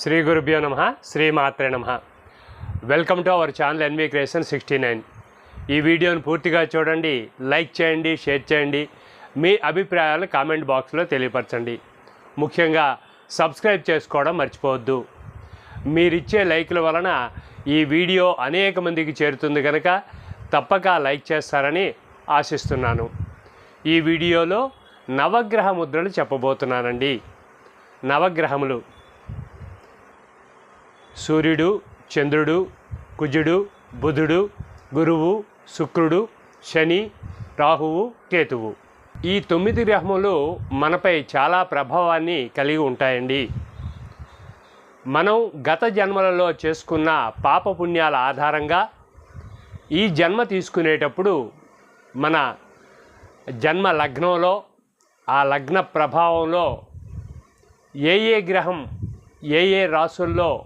శ్రీ గురుభ్యో నమ శ్రీమాత్రే నమ. Welcome to our channel NV creation sixty nine ఈ వీడియోను పూర్తిగా చూడండి లైక్ చేయండి షేర్ చేయండి మీ అభిప్రాయాలు కామెంట్ బాక్స్లో తెలియపరచండి. ముఖ్యంగా సబ్స్క్రైబ్ చేసుకోవడం మర్చిపోవద్దు. మీరిచ్చే లైక్ల వలన ఈ వీడియో అనేక మందికి చేరుతుంది కనుక తప్పక లైక్ చేస్తారని ఆశిస్తున్నాను. ఈ వీడియోలో నవగ్రహ ముద్రలు చెప్పబోతున్నానండి. నవగ్రహములు. సూర్యుడు చంద్రుడు కుజుడు బుధుడు గురువు శుక్రుడు శని రాహువు కేతువు. ఈ తొమ్మిది గ్రహములు మనపై చాలా ప్రభావాన్ని కలిగి ఉంటాయండి. మనం గత జన్మలలో చేసుకున్న పాపపుణ్యాల ఆధారంగా ఈ జన్మ తీసుకునేటప్పుడు మన జన్మ లగ్నంలో ఆ లగ్న ప్రభావంలో ఏ ఏ గ్రహం ఏ ఏ రాసుల్లో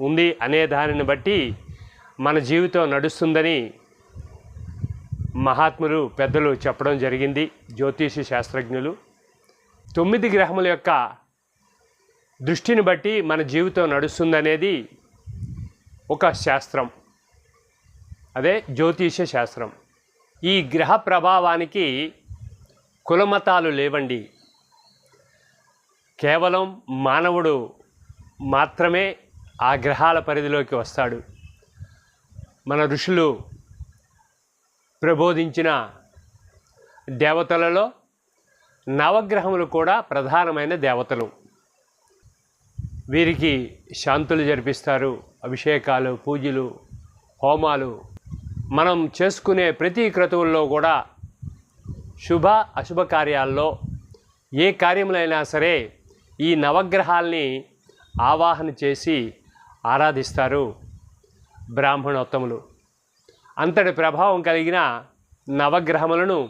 ఉంది అనే దానిని బట్టి మన జీవితం నడుస్తుందని మహాత్ములు పెద్దలు చెప్పడం జరిగింది జ్యోతిష శాస్త్రజ్ఞులు. తొమ్మిది గ్రహముల యొక్క దృష్టిని బట్టి మన జీవితం నడుస్తుందనేది ఒక శాస్త్రం. అదే జ్యోతిష శాస్త్రం. ఈ గ్రహ ప్రభావానికి కులమతాలు లేవండి. కేవలం మానవుడు మాత్రమే ఆ గ్రహాల పరిధిలోకి వస్తాడు. మన ఋషులు ప్రబోధించిన దేవతలలో నవగ్రహములు కూడా ప్రధానమైన దేవతలు. వీరికి శాంతులు జరిపిస్తారు అభిషేకాలు పూజలు హోమాలు. మనం చేసుకునే ప్రతి క్రతువుల్లో కూడా శుభ అశుభ కార్యాల్లో ఏ కార్యములైనా సరే ఈ నవగ్రహాల్ని ఆవాహన చేసి ఆరాధిస్తారు బ్రాహ్మణోత్తములు. అంతటి ప్రభావం కలిగిన నవగ్రహములను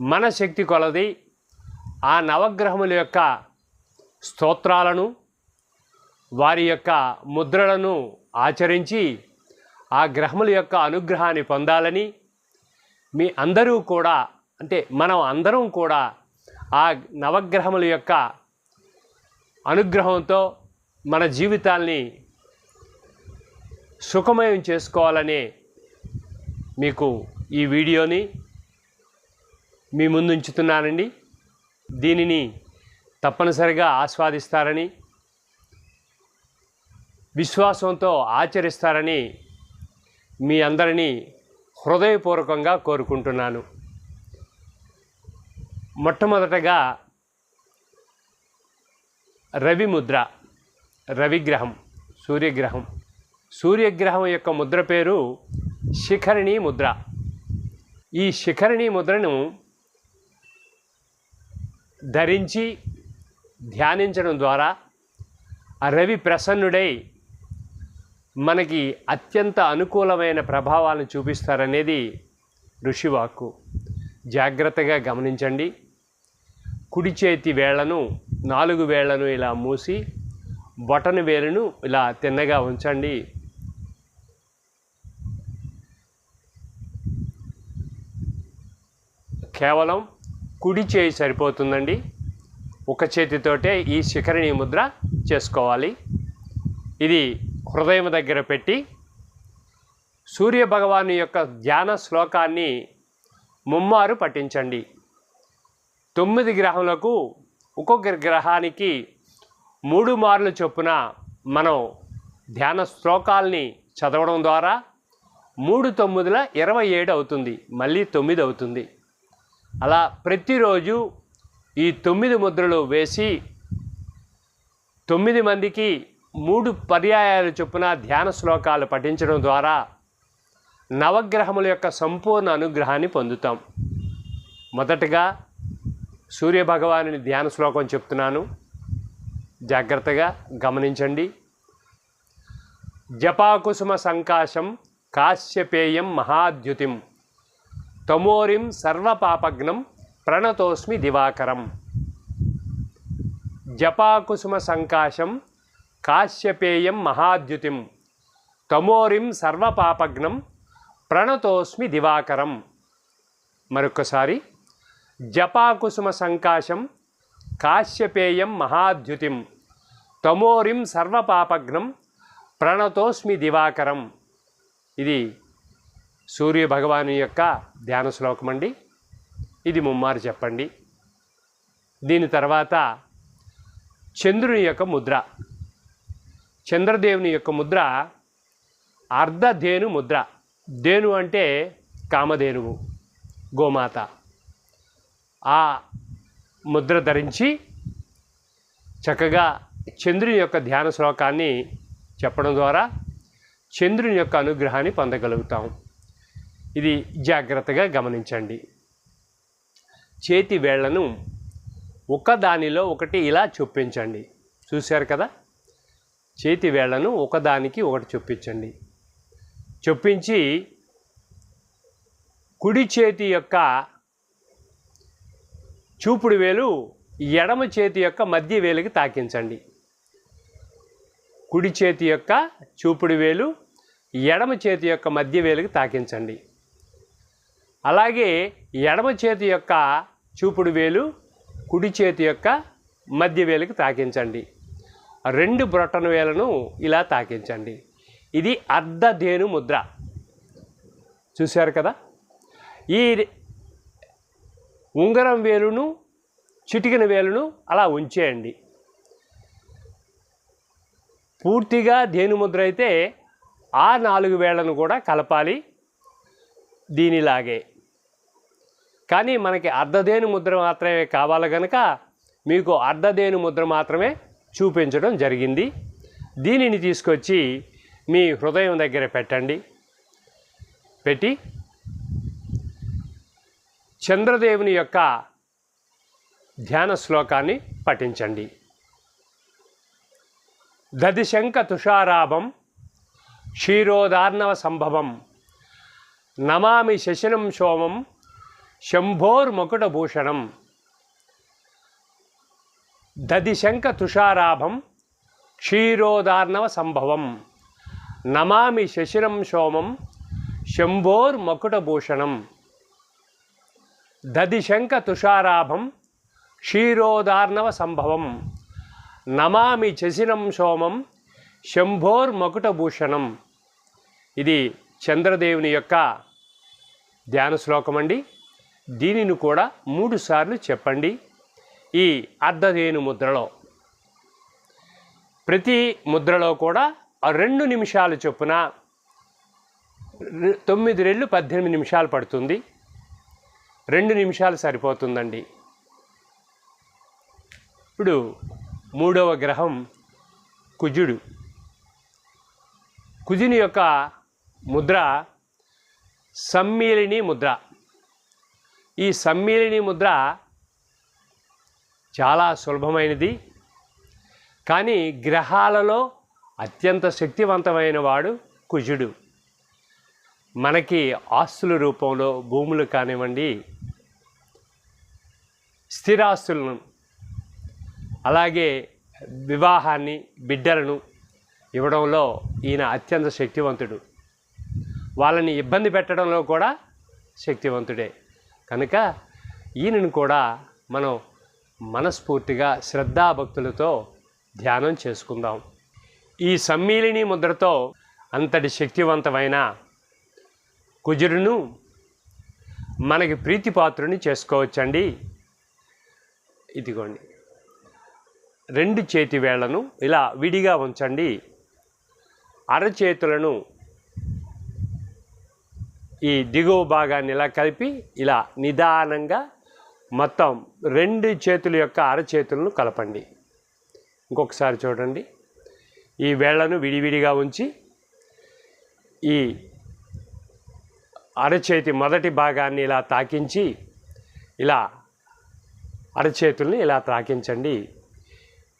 మన శక్తి కొలది ఆ నవగ్రహముల యొక్క స్తోత్రాలను వారి యొక్క ముద్రలను ఆచరించి ఆ గ్రహముల యొక్క అనుగ్రహాన్ని పొందాలని మీ అందరూ కూడా అంటే మనం అందరం కూడా ఆ నవగ్రహముల యొక్క అనుగ్రహంతో మన జీవితాల్ని సుఖమయం చేసుకోవాలని మీకు ఈ వీడియోని మీ ముందుంచుతున్నానండి. దీనిని తప్పనిసరిగా ఆస్వాదిస్తారని విశ్వాసంతో ఆచరిస్తారని మీ అందరినీ హృదయపూర్వకంగా కోరుకుంటున్నాను. మొట్టమొదటగా రవి ముద్ర రవిగ్రహం సూర్యగ్రహం సూర్యగ్రహం యొక్క ముద్ర పేరు శిఖరిణి ముద్ర. ఈ శిఖరిణి ముద్రను ధరించి ధ్యానించడం ద్వారా రవి ప్రసన్నుడై మనకి అత్యంత అనుకూలమైన ప్రభావాలను చూపిస్తారనేది ఋషివాక్కు. జాగ్రత్తగా గమనించండి. కుడి చేతి వేళ్ళను నాలుగు వేళ్ళను ఇలా మూసి బొటను వేలును ఇలా తిన్నగా ఉంచండి. కేవలం కుడి చేయి సరిపోతుందండి. ఒక చేతితోటే ఈ శిఖరిణి ముద్ర చేసుకోవాలి. ఇది హృదయం దగ్గర పెట్టి సూర్య భగవాను యొక్క ధ్యాన శ్లోకాన్ని ముమ్మారు పఠించండి. తొమ్మిది గ్రహములకు ఒక్కొక్క గ్రహానికి మూడు మార్లు చొప్పున మనం ధ్యాన శ్లోకాల్ని చదవడం ద్వారా మూడు తొమ్మిదిల ఇరవై ఏడు అవుతుంది. మళ్ళీ తొమ్మిది అవుతుంది. అలా ప్రతిరోజు ఈ తొమ్మిది ముద్రలు వేసి తొమ్మిది మందికి మూడు పర్యాయాలు చొప్పున ధ్యాన శ్లోకాలు పఠించడం ద్వారా నవగ్రహముల యొక్క సంపూర్ణ అనుగ్రహాన్ని పొందుతాం. మొదటగా సూర్యభగవానుని ధ్యాన శ్లోకం చెప్తున్నాను. జాగ్రత్తగా గమనించండి. జపాకుసుమ సంకాశం కాశ్యపేయం మహాద్యుతిం. తమోరిం సర్వపాపగ్నం ప్రణతోస్మి దివాకరం. జపాకుసుమ సంకాశం కాశ్యపేయం మహాద్యుతిం. తమోరిం సర్వపాపగ్నం ప్రణతోస్మి దివాకరం. మరొకసారి జపాకుసుమ సంకాశం కాశ్యపేయం మహాద్యుతిం. తమోరిం సర్వపాపఘ్నం ప్రణతోస్మి దివాకరం. ఇది సూర్య భగవాను యొక్క ధ్యాన శ్లోకం అండి. ఇది ముమ్మారు చెప్పండి. దీని తర్వాత చంద్రుని యొక్క ముద్ర. చంద్రదేవుని యొక్క ముద్ర అర్ధధేను ముద్ర. ధేను అంటే కామధేనువు గోమాత. ఆ ముద్ర ధరించి చక్కగా చంద్రుని యొక్క ధ్యాన శ్లోకాన్ని చెప్పడం ద్వారా చంద్రుని యొక్క అనుగ్రహాన్ని పొందగలుగుతాం. ఇది జాగ్రత్తగా గమనించండి. చేతి వేళ్ళను ఒకదానిలో ఒకటి ఇలా చొప్పించండి. చూశారు కదా? చేతి వేళ్ళను ఒకదానికి ఒకటి చొప్పించండి. చొప్పించి కుడి చేతి యొక్క చూపుడు వేలు ఎడమ చేతి యొక్క మధ్య వేలుకి తాకించండి. కుడి చేతి యొక్క చూపుడు వేలు ఎడమ చేతి యొక్క మధ్య వేలుకి తాకించండి. అలాగే ఎడమ చేతి యొక్క చూపుడు వేలు కుడి చేతి యొక్క మధ్య వేలుకి తాకించండి. రెండు బ్రొట్టన వేలను ఇలా తాకించండి. ఇది అర్ధధేను ముద్ర. చూశారు కదా? ఈ ఉంగరం వేలును చిటికిన వేలును అలా ఉంచేయండి. పూర్తిగా ధేను ముద్ర అయితే ఆ నాలుగు వేళ్ళను కూడా కలపాలి. దీనిలాగే. కానీ మనకి అర్ధదేను ముద్ర మాత్రమే కావాలి కనుక మీకు అర్ధదేను ముద్ర మాత్రమే చూపించడం జరిగింది. దీనిని తీసుకొచ్చి మీ హృదయం దగ్గర పెట్టండి. పెట్టి చంద్రదేవుని యొక్క ధ్యాన శ్లోకాన్ని పఠించండి. దదిశంక తుషారాభం క్షీరోదార్ణవ సంభవం నమామి శశనం సోమం శంభోర్ శంభోర్మకుటభూషణం. దదిశంక తుషారాభం క్షీరోదార్ణవ సంభవం నమామి శశిరం సోమం శంభోర్ శంభోర్మకుటభూషణం. దదిశంక తుషారాభం క్షీరోదార్ణవ సంభవం నమామి శశిరం సోమం శంభోర్ మకుట భూషణం ఇది చంద్రదేవుని యొక్క ధ్యాన శ్లోకం అండి దీనిని కూడా మూడు సార్లు చెప్పండి. ఈ అర్ధధేను ముద్రలో. ప్రతి ముద్రలో కూడా రెండు నిమిషాలు చొప్పున తొమ్మిది రెళ్ళు పద్దెనిమిది నిమిషాలు పడుతుంది. రెండు నిమిషాలు సరిపోతుందండి. ఇప్పుడు మూడవ గ్రహం కుజుడు. కుజుని యొక్క ముద్ర సమ్మీలిని ముద్ర. ఈ సమ్మిళిని ముద్ర చాలా సులభమైనది. కానీ గ్రహాలలో అత్యంత శక్తివంతమైన వాడు కుజుడు. మనకి ఆస్తుల రూపంలో భూములు కానివ్వండి స్థిరాస్తులను అలాగే వివాహాన్ని బిడ్డలను ఇవ్వడంలో ఈయన అత్యంత శక్తివంతుడు. వాళ్ళని ఇబ్బంది పెట్టడంలో కూడా శక్తివంతుడే. కనుక ఈయనను కూడా మనం మనస్ఫూర్తిగా శ్రద్ధాభక్తులతో ధ్యానం చేసుకుందాం. ఈ సమ్మీలిని ముద్రతో అంతటి శక్తివంతమైన కుజుడును మనకి ప్రీతిపాత్రుని చేసుకోవచ్చండి. ఇదిగోండి. రెండు చేతి వేళ్ళను ఇలా విడిగా ఉంచండి. అరచేతులను ఈ దిగువ భాగాన్ని ఇలా కలిపి ఇలా నిదానంగా మొత్తం రెండు చేతుల యొక్క అరచేతులను కలపండి. ఇంకొకసారి చూడండి. ఈ వేళ్ళను విడివిడిగా ఉంచి ఈ అరచేతి మొదటి భాగాన్ని ఇలా తాకించి ఇలా అరచేతుల్ని ఇలా తాకించండి.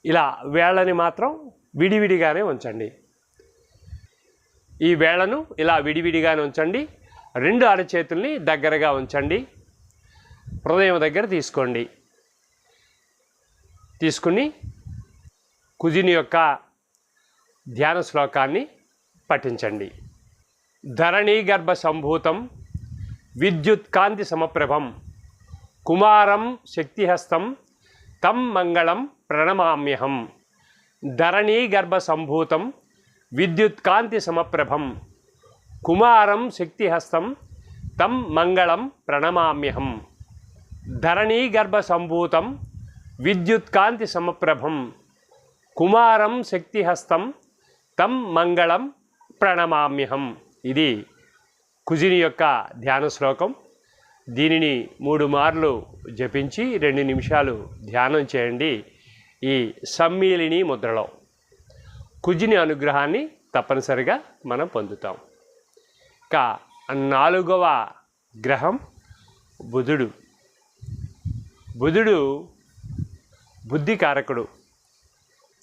ఇలా వేళ్ళని మాత్రం విడివిడిగానే ఉంచండి. ఈ వేళ్ళను ఇలా విడివిడిగానే ఉంచండి. రెండు అరచేతుల్ని దగ్గరగా ఉంచండి. హృదయం దగ్గర తీసుకోండి. తీసుకుని కుజిని యొక్క ధ్యాన శ్లోకాన్ని పఠించండి. ధరణీ గర్భ సంభూతం విద్యుత్ కాంతి సమప్రభం కుమారం శక్తిహస్తం తం మంగళం ప్రణమామ్యహం. ధరణీ గర్భ సంభూతం విద్యుత్కాంతి సమప్రభం. కుమారం శక్తిహస్తం తం మంగళం ప్రణమామ్యహం. ధరణీ గర్భ సంభూతం విద్యుత్కాంతి సమప్రభం. కుమారం శక్తిహస్తం తం మంగళం ప్రణమామ్యహం. ఇది కుజిని యొక్క ధ్యాన శ్లోకం దీనిని మూడు మార్లు జపించి రెండు నిమిషాలు ధ్యానం చేయండి ఈ సమ్మీలిని ముద్రలో. కుజిని అనుగ్రహాన్ని తప్పనిసరిగా మనం పొందుతాం. యొక్క నాలుగవ గ్రహం బుధుడు. బుధుడు బుద్ధికారకుడు.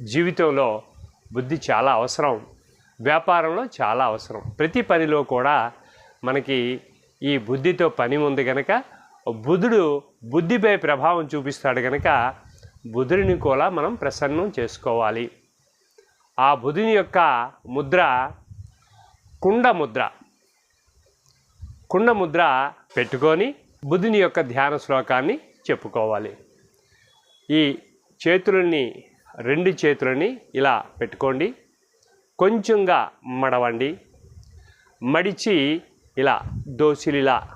జీవితంలో బుద్ధి చాలా అవసరం. వ్యాపారంలో చాలా అవసరం. ప్రతి పనిలో కూడా మనకి ఈ బుద్ధితో పని ఉంది కనుక బుధుడు బుద్ధిపై ప్రభావం చూపిస్తాడు కనుక బుధుడిని కూడా మనం ప్రసన్నం చేసుకోవాలి. ఆ బుధుని యొక్క ముద్ర కుండ ముద్ర. కుండ ముద్ర పెట్టుకొని బుద్ధుని యొక్క ధ్యాన శ్లోకాన్ని చెప్పుకోవాలి. ఈ చేతులని రెండు చేతులని ఇలా పెట్టుకోండి. కొంచెంగా మడవండి. మడిచి ఇలా దోసిలిలా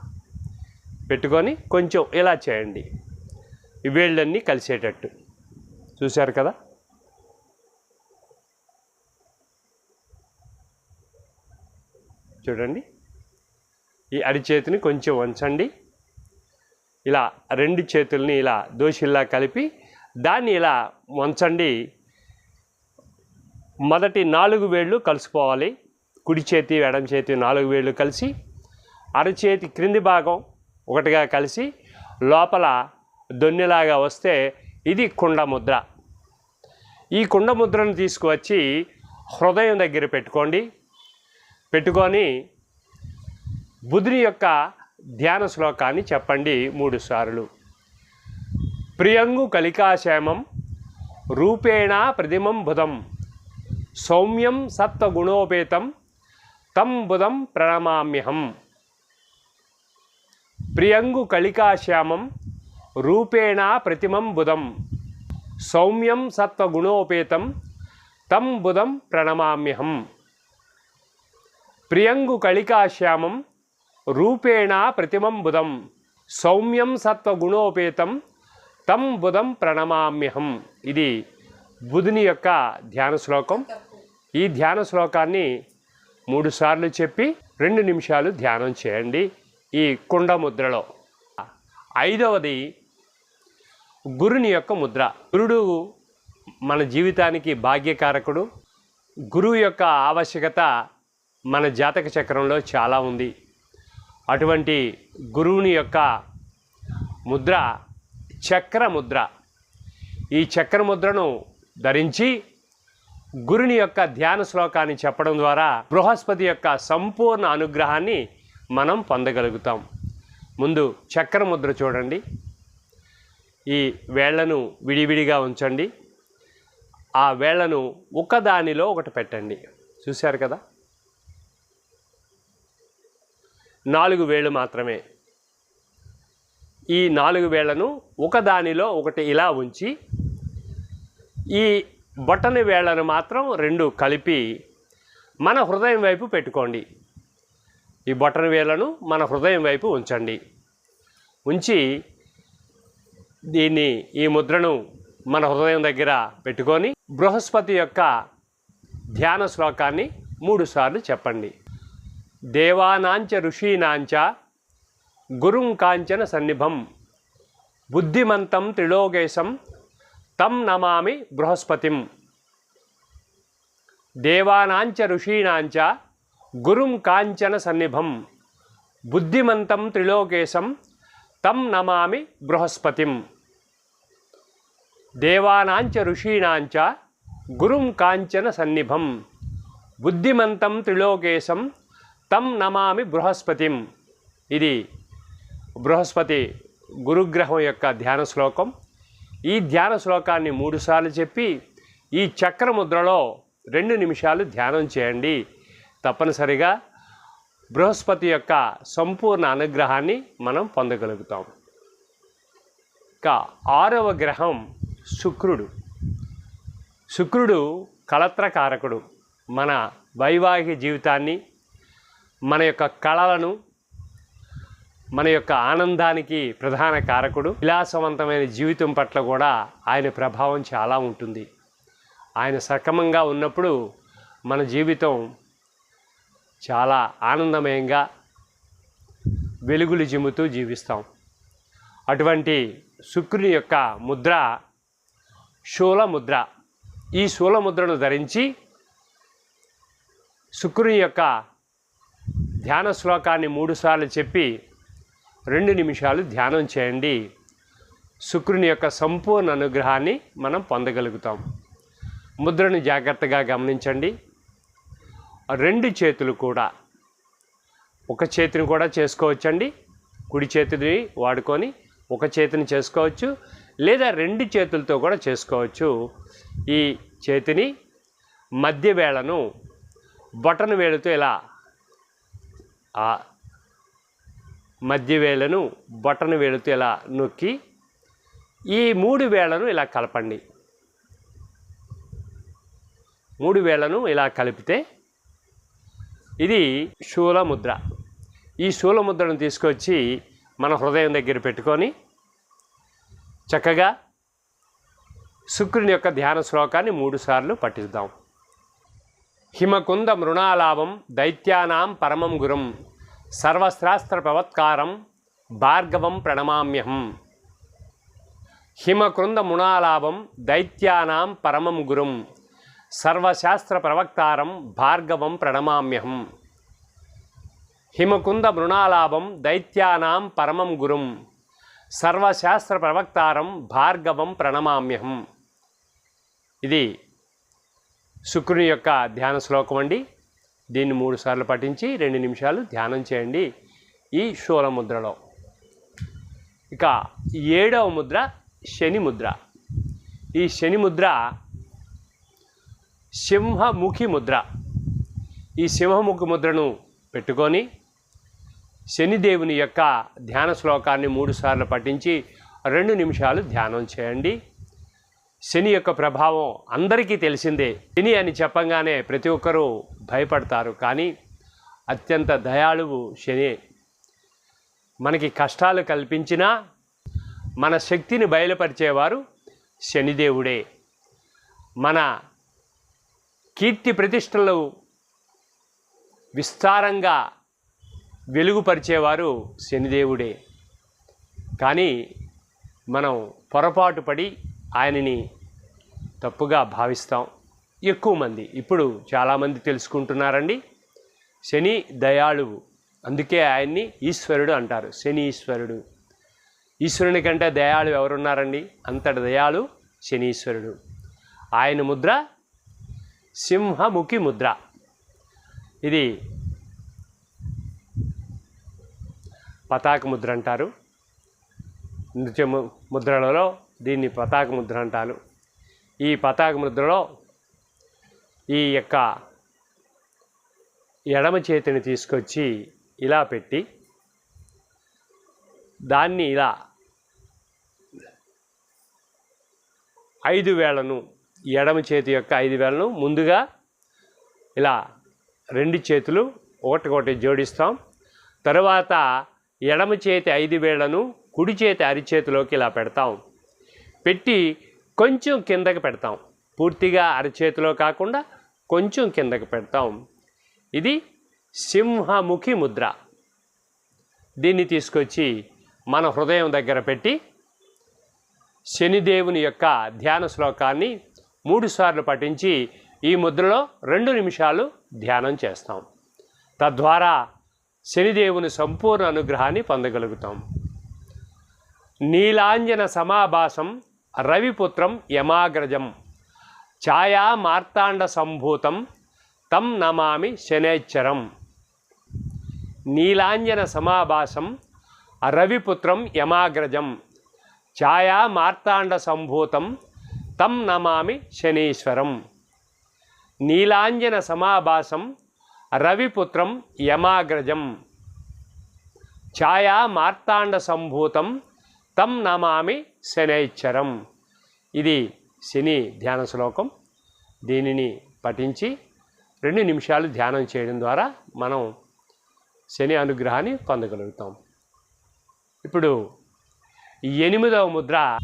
పెట్టుకొని కొంచెం ఇలా చేయండి. వేళ్ళన్నీ కలిసేటట్టు. చూశారు కదా? చూడండి. ఈ అరిచేతిని కొంచెం వంచండి. ఇలా రెండు చేతుల్ని ఇలా దోషిల్లా కలిపి దాన్ని ఇలా వంచండి. మొదటి నాలుగు వేళ్ళు కలిసిపోవాలి కుడి చేతి ఎడం చేతి నాలుగు వేళ్ళు కలిసి అరచేతి క్రింది భాగం ఒకటిగా కలిసి లోపల దొన్నెలాగా వస్తే ఇది కుండ ముద్ర ఈ కుండ ముద్రను తీసుకువచ్చి హృదయం దగ్గర పెట్టుకోండి. పెట్టుకొని బుధుని యొక్క ధ్యాన శ్లోకాన్ని చెప్పండి మూడు సార్లు. ప్రియంగు కలికాశ్యామం రూపేణ ప్రతిమం బుధం సౌమ్యం సత్వగుణోపేతం తం బుధం ప్రణమామ్యహం. ప్రియంగు కలికాశ్యామం రూపేణ ప్రతిమం బుధం సౌమ్యం సత్వగుణోపేతం తం బుధం ప్రణమామ్యహం. ప్రియంగు కలికాశ్యామం రూపేణ ప్రతిమం బుధం. సౌమ్యం సత్వగుణోపేతం తం బుధం ప్రణమామ్యహం. ఇది బుధుని యొక్క ధ్యాన శ్లోకం. ఈ ధ్యాన శ్లోకాన్ని మూడుసార్లు చెప్పి రెండు నిమిషాలు ధ్యానం చేయండి ఈ కుండ ముద్రలో ఐదవది గురుని యొక్క ముద్ర. గురుడు మన జీవితానికి భాగ్యకారకుడు. గురువు యొక్క ఆవశ్యకత మన జాతక చక్రంలో చాలా ఉంది. అటువంటి గురువుని యొక్క ముద్ర చక్రముద్ర ఈ చక్ర ముద్రను ధరించి గురుని యొక్క ధ్యాన శ్లోకాన్ని చెప్పడం ద్వారా బృహస్పతి యొక్క సంపూర్ణ అనుగ్రహాన్ని మనం పొందగలుగుతాం. ముందు చక్ర ముద్ర చూడండి. ఈ వేళ్ళను విడివిడిగా ఉంచండి. ఆ వేళ్ళను ఒకదానిలో ఒకటి పెట్టండి. చూశారు కదా? నాలుగు వేళ్ళు మాత్రమే. ఈ నాలుగు వేళ్ళను ఒకదానిలో ఒకటి ఇలా ఉంచి ఈ బొట్టని వేళ్ళను మాత్రం రెండు కలిపి మన హృదయం వైపు పెట్టుకోండి. ఈ బొట్టని వేళ్ళను మన హృదయం వైపు ఉంచండి. ఉంచి దీన్ని ఈ ముద్రను మన హృదయం దగ్గర పెట్టుకొని బృహస్పతి యొక్క ధ్యాన శ్లోకాన్ని మూడుసార్లు చెప్పండి. దేవానాంచ ఋషీనాంచ గురుం కాంచన సన్నిభం బుద్ధిమంతం త్రిలోకేశం తం నమామి బృహస్పతిం. దేవానాంచ ఋషీణాంచ గురుం కాంచన సన్నిభం బుద్ధిమంతం త్రిలోకేశం తం నమామి బృహస్పతిం. దేవానాంచ ఋషీణాంచ గురుం కాంచన సన్నిభం బుద్ధిమంతం త్రిలోకేశం తం నమామి బృహస్పతిం. ఇది బృహస్పతి గురుగ్రహం యొక్క ధ్యాన శ్లోకం. ఈ ధ్యాన శ్లోకాన్ని మూడుసార్లు చెప్పి ఈ చక్రముద్రలో రెండు నిమిషాలు ధ్యానం చేయండి. తప్పనిసరిగా బృహస్పతి యొక్క సంపూర్ణ అనుగ్రహాన్ని మనం పొందగలుగుతాం. ఇక ఆరవ గ్రహం శుక్రుడు. శుక్రుడు కళత్రకారకుడు. మన వైవాహిక జీవితాన్ని మన యొక్క కళలను మన యొక్క ఆనందానికి ప్రధాన కారకుడు. విలాసవంతమైన జీవితం పట్ల కూడా ఆయన ప్రభావం చాలా ఉంటుంది. ఆయన సక్రమంగా ఉన్నప్పుడు మన జీవితం చాలా ఆనందమయంగా వెలుగులు జిమ్ముతూ జీవిస్తాం. అటువంటి శుక్రుని యొక్క ముద్ర శూల ముద్ర. ఈ శూల ముద్రను ధరించి శుక్రుని యొక్క ధ్యాన శ్లోకాన్ని మూడుసార్లు చెప్పి రెండు నిమిషాలు ధ్యానం చేయండి. శుక్రుని యొక్క సంపూర్ణ అనుగ్రహాన్ని మనం పొందగలుగుతాం. ముద్రను జాగ్రత్తగా గమనించండి. రెండు చేతులు కూడా. ఒక చేతిని కూడా చేసుకోవచ్చండి. కుడి చేతిని వాడుకొని ఒక చేతిని చేసుకోవచ్చు. లేదా రెండు చేతులతో కూడా చేసుకోవచ్చు. ఈ చేతిని మధ్య వేళను బటన్ వేలుతో ఇలా ఆ మధ్య వేలను బొటన వేలుతో ఇలా నొక్కి ఈ మూడు వేలను ఇలా కలపండి. మూడు వేలను ఇలా కలిపితే ఇది శూల ముద్ర. ఈ శూల ముద్రను తీసుకొచ్చి మన హృదయం దగ్గర పెట్టుకొని చక్కగా శుక్రుని యొక్క ధ్యాన శ్లోకాన్ని మూడుసార్లు పఠిద్దాం. హిమకుంద మృణాలాభం దైత్యానాం పరమం గురం సర్వశాస్త్ర ప్రవత్కారం భార్గవం ప్రణమామ్యహం. హిమకృంద మృణాలాభం దైత్యానాం పరమం గురుం సర్వశాస్త్ర ప్రవక్తారం భార్గవం ప్రణమామ్యహం. హిమకుంద మృణాలాభం దైత్యానాం పరమం గురుం సర్వశాస్త్ర ప్రవక్తారం భార్గవం ప్రణమామ్యహం. ఇది శుక్రుని యొక్క ధ్యాన శ్లోకం అండి. దీన్ని మూడు సార్లు పఠించి రెండు నిమిషాలు ధ్యానం చేయండి. ఈ శూలముద్రలో ఇక ఏడవ ముద్ర శని ముద్ర. ఈ శని ముద్ర సింహముఖి ముద్ర. ఈ సింహముఖి ముద్రను పెట్టుకొని శనిదేవుని యొక్క ధ్యాన శ్లోకాన్ని మూడుసార్లు పఠించి రెండు నిమిషాలు ధ్యానం చేయండి. శని యొక్క ప్రభావం అందరికీ తెలిసిందే. శని అని చెప్పంగానే ప్రతి ఒక్కరూ భయపడతారు. కానీ అత్యంత దయాళువు శని. మనకి కష్టాలు కల్పించినా మన శక్తిని బయలుపరిచేవారు శనిదేవుడే. మన కీర్తి ప్రతిష్టలు విస్తారంగా వెలుగుపరిచేవారు శనిదేవుడే. కానీ మనం పొరపాటు పడి ఆయనని తప్పుగా భావిస్తాం. ఎక్కువ మంది. ఇప్పుడు చాలామంది తెలుసుకుంటున్నారండి. శని దయాళువు. అందుకే ఆయన్ని ఈశ్వరుడు అంటారు. శని ఈశ్వరుడు. ఈశ్వరుని కంటే దయాళు ఎవరున్నారండి? అంతటి దయాళు శనీశ్వరుడు ఆయన ముద్ర సింహముఖి ముద్ర. ఇది పతాక ముద్ర అంటారు. నృత్య ముద్రలలో దీన్ని పతాక ముద్ర అంటారు. ఈ పతాక ముద్రలో ఈ యొక్క ఎడమ చేతిని తీసుకొచ్చి ఇలా పెట్టి దాన్ని ఇలా ఐదు వేలను ఎడమ చేతి యొక్క ఐదు వేలను ముందుగా ఇలా రెండు చేతులు ఒకటికొకటి జోడిస్తాం. తరువాత ఎడమ చేతి ఐదు వేళ్ళను కుడి చేతి అరిచేతిలోకి ఇలా పెడతాం. పెట్టి కొంచెం కిందకి పెడతాం. పూర్తిగా అరచేతిలో కాకుండా కొంచెం కిందకి పెడతాం. ఇది సింహముఖి ముద్ర. దీన్ని తీసుకొచ్చి మన హృదయం దగ్గర పెట్టి శనిదేవుని యొక్క ధ్యాన శ్లోకాన్ని మూడుసార్లు పఠించి ఈ ముద్రలో రెండు నిమిషాలు ధ్యానం చేస్తాం. తద్వారా శనిదేవుని సంపూర్ణ అనుగ్రహాన్ని పొందగలుగుతాం. నీలాంజన సమాభాసం రవిపుత్రం యమాగ్రజం. ఛాయా మార్తాండ సంభూతం తం నమామి శనేశ్వరం నీలాంజన సమాభాసం రవిపుత్రం యమాగ్రజం. ఛాయా మార్తాండ సంభూతం తం నమామి శనీశ్వరం. నీలాంజన సమాభాసం రవిపుత్రం యమాగ్రజం. ఛాయా మార్తాండ సంభూతం తం నమామి శనైశ్చరం ఇది శని ధ్యాన శ్లోకం. దీనిని పఠించి రెండు నిమిషాలు ధ్యానం చేయడం ద్వారా మనం శని అనుగ్రహాన్ని పొందగలుగుతాం. ఇప్పుడు ఎనిమిదవ ముద్ర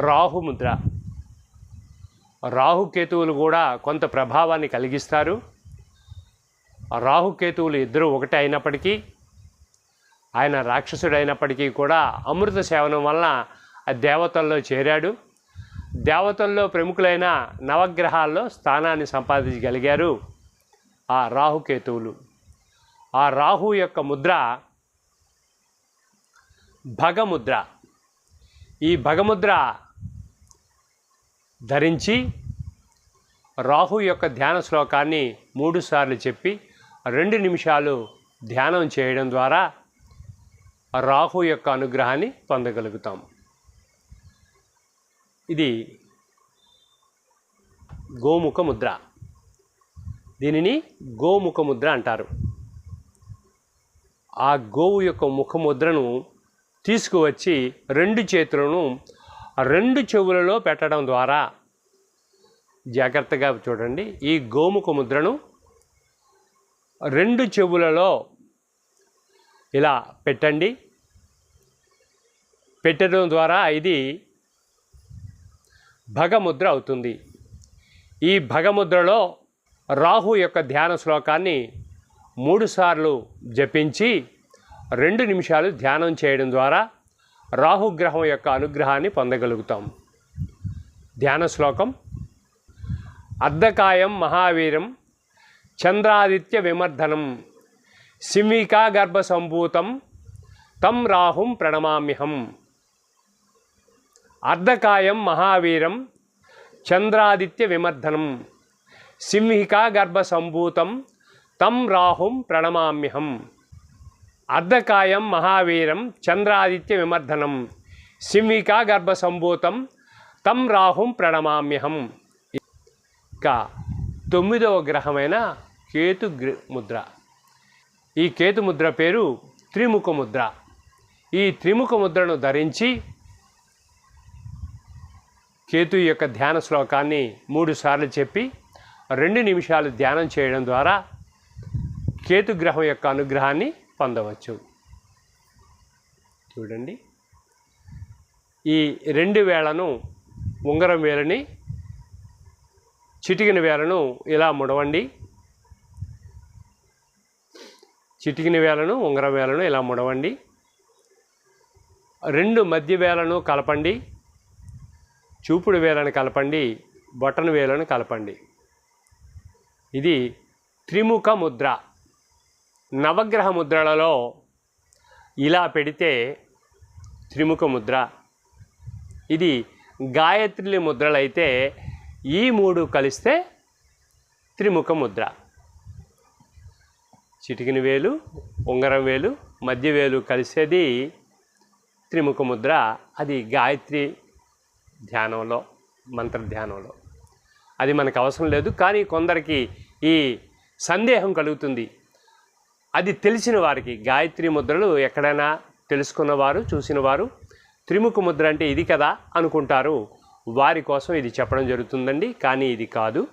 రాహు ముద్ర. రాహుకేతువులు కూడా కొంత ప్రభావాన్ని కలిగిస్తారు. రాహుకేతువులు ఇద్దరు ఒకటే అయినప్పటికీ ఆయన రాక్షసుడు అయినప్పటికీ కూడా అమృత సేవనం వలన దేవతల్లో చేరాడు. దేవతల్లో ప్రముఖులైన నవగ్రహాల్లో స్థానాన్ని సంపాదించగలిగారు ఆ రాహుకేతువులు. ఆ రాహు యొక్క ముద్ర భగముద్ర. ఈ భగముద్ర ధరించి రాహు యొక్క ధ్యాన శ్లోకాన్ని మూడుసార్లు చెప్పి రెండు నిమిషాలు ధ్యానం చేయడం ద్వారా రాహు యొక్క అనుగ్రహాన్ని పొందగలుగుతాం. ఇది గోముఖ ముద్ర. దీనిని గోముఖ ముద్ర అంటారు. ఆ గోవు యొక్క ముఖముద్రను తీసుకువచ్చి రెండు చేతులను రెండు చెవులలో పెట్టడం ద్వారా జాగ్రత్తగా చూడండి. ఈ గోముఖ ముద్రను రెండు చెవులలో ఇలా పెట్టండి. పెట్టడం ద్వారా ఇది భగముద్ర అవుతుంది. ఈ భగముద్రలో రాహు యొక్క ధ్యాన శ్లోకాన్ని మూడుసార్లు జపించి రెండు నిమిషాలు ధ్యానం చేయడం ద్వారా రాహుగ్రహం యొక్క అనుగ్రహాన్ని పొందగలుగుతాం. ధ్యాన శ్లోకం. అర్ధకాయం మహావీరం చంద్రాదిత్య విమర్ధనం సింహికా గర్భ సంభూతం తం రాహుం ప్రణమామ్యహం. అర్ధకాయం మహావీరం చంద్రాదిత్య విమర్ధనం సింహికా గర్భ సంభూతం తం రాహుం ప్రణమామ్యహం. అర్ధకాయం మహావీరం చంద్రాదిత్య విమర్ధనం సింహికా గర్భ సంభూతం తం రాహుం ప్రణమామ్యహం. ఇక తొమ్మిదవ గ్రహమైన కేతు ముద్ర. ఈ కేతు ముద్ర పేరు త్రిముఖ ముద్ర. ఈ త్రిముఖ ముద్రను ధరించి కేతు యొక్క ధ్యాన శ్లోకాన్ని మూడుసార్లు చెప్పి రెండు నిమిషాలు ధ్యానం చేయడం ద్వారా కేతు గ్రహం యొక్క అనుగ్రహాన్ని పొందవచ్చు. చూడండి. ఈ రెండు వేళను ఉంగరం వేలని చిటికిన వేలను ఇలా ముడవండి. చిటికిన వేలను ఉంగరం వేలను ఇలా ముడవండి. రెండు మధ్య వేలను కలపండి. చూపుడు వేలను కలపండి బొటన వేలను కలపండి. ఇది త్రిముఖ ముద్ర. నవగ్రహ ముద్రలలో ఇలా పెడితే త్రిముఖ ముద్ర. ఇది గాయత్రి ముద్రలైతే ఈ మూడు కలిస్తే త్రిముఖ ముద్ర. చిటికిన వేలు ఉంగరం వేలు మధ్య వేలు కలిసేది త్రిముఖ ముద్ర. అది గాయత్రి ధ్యానంలో మంత్ర ధ్యానంలో అది మనకు అవసరం లేదు కానీ కొందరికి ఈ సందేహం కలుగుతుంది. అది తెలిసిన వారికి గాయత్రి ముద్రలు ఎక్కడైనా తెలుసుకున్నవారు చూసినవారు త్రిముఖ ముద్ర అంటే ఇది కదా అనుకుంటారు. వారి కోసం ఇది చెప్పడం జరుగుతుందండి కానీ ఇది కాదు.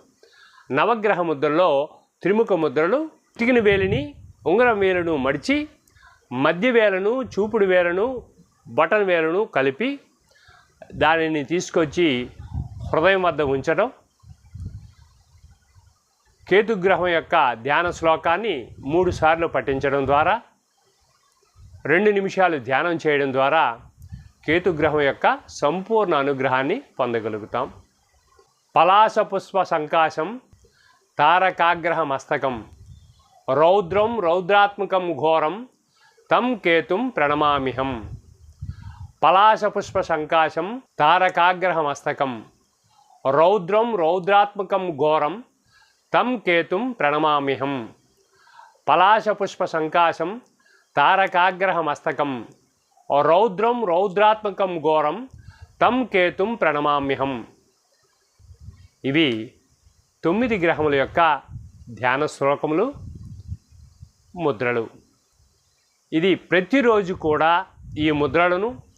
నవగ్రహ ముద్రలో త్రిముఖ ముద్రలు తిగిన వేలిని ఉంగరం వేలును మడిచి మధ్య వేలను చూపుడు వేలను బటన్ వేలను కలిపి దానిని తీసుకొచ్చి హృదయం వద్ద ఉంచడం కేతుగ్రహం యొక్క ధ్యాన శ్లోకాన్ని మూడు సార్లు పఠించడం ద్వారా రెండు నిమిషాలు ధ్యానం చేయడం ద్వారా కేతుగ్రహం యొక్క సంపూర్ణ అనుగ్రహాన్ని పొందగలుగుతాం. పలాస పుష్ప సంకాశం తారకాగ్రహ మస్తకం రౌద్రం రౌద్రాత్మకం ఘోరం తం కేతుం ప్రణమామిహం. పలాశపుష్ప సంకాశం తారకాగ్రహ మస్తకం రౌద్రం రౌద్రాత్మకం ఘోరం తం కేతుం ప్రణమామిహం పలాశ పుష్ప సంకాశం తారకాగ్రహ మస్తకం రౌద్రం రౌద్రాత్మకం ఘోరం తం కేతుం ప్రణమామ్యహం. ఇవి తొమ్మిది గ్రహముల యొక్క ధ్యాన శ్లోకములు ముద్రలు. ఇది ప్రతిరోజు కూడా ఈ ముద్రలను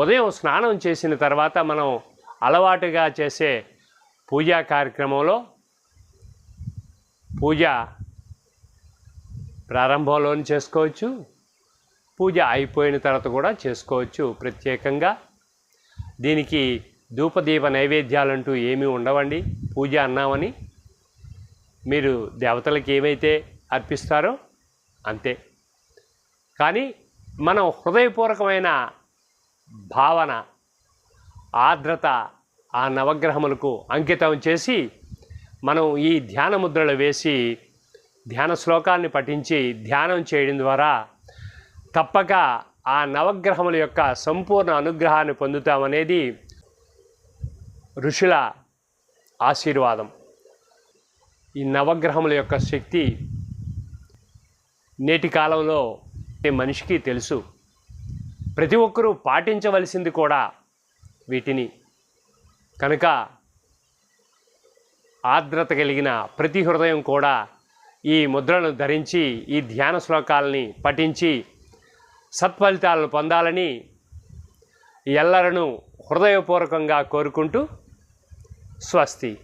ఉదయం స్నానం చేసిన తర్వాత మనం అలవాటుగా చేసే పూజా కార్యక్రమంలో పూజ ప్రారంభంలోని చేసుకోవచ్చు. పూజ అయిపోయిన తర్వాత కూడా చేసుకోవచ్చు ప్రత్యేకంగా. దీనికి ధూపదీప నైవేద్యాలంటూ ఏమీ ఉండవండి. పూజ అన్నామని మీరు దేవతలకు ఏమైతే అర్పిస్తారో అంతే. కానీ మనం హృదయపూర్వకమైన భావన ఆర్ద్రత ఆ నవగ్రహములకు అంకితం చేసి మనం ఈ ధ్యాన ముద్రలు వేసి ధ్యాన శ్లోకాన్ని పఠించి ధ్యానం చేయడం ద్వారా తప్పక ఆ నవగ్రహముల యొక్క సంపూర్ణ అనుగ్రహాన్ని పొందుతామనేది ఋషుల ఆశీర్వాదం. ఈ నవగ్రహముల యొక్క శక్తి నేటి కాలంలో మనిషికి తెలుసు. ప్రతి ఒక్కరూ పాటించవలసింది కూడా వీటిని. కనుక ఆర్ద్రత కలిగిన ప్రతి హృదయం కూడా ఈ ముద్రను ధరించి ఈ ధ్యాన శ్లోకాలని పఠించి సత్ఫలితాలను పొందాలని ఎల్లరను హృదయపూర్వకంగా కోరుకుంటూ స్వస్తి.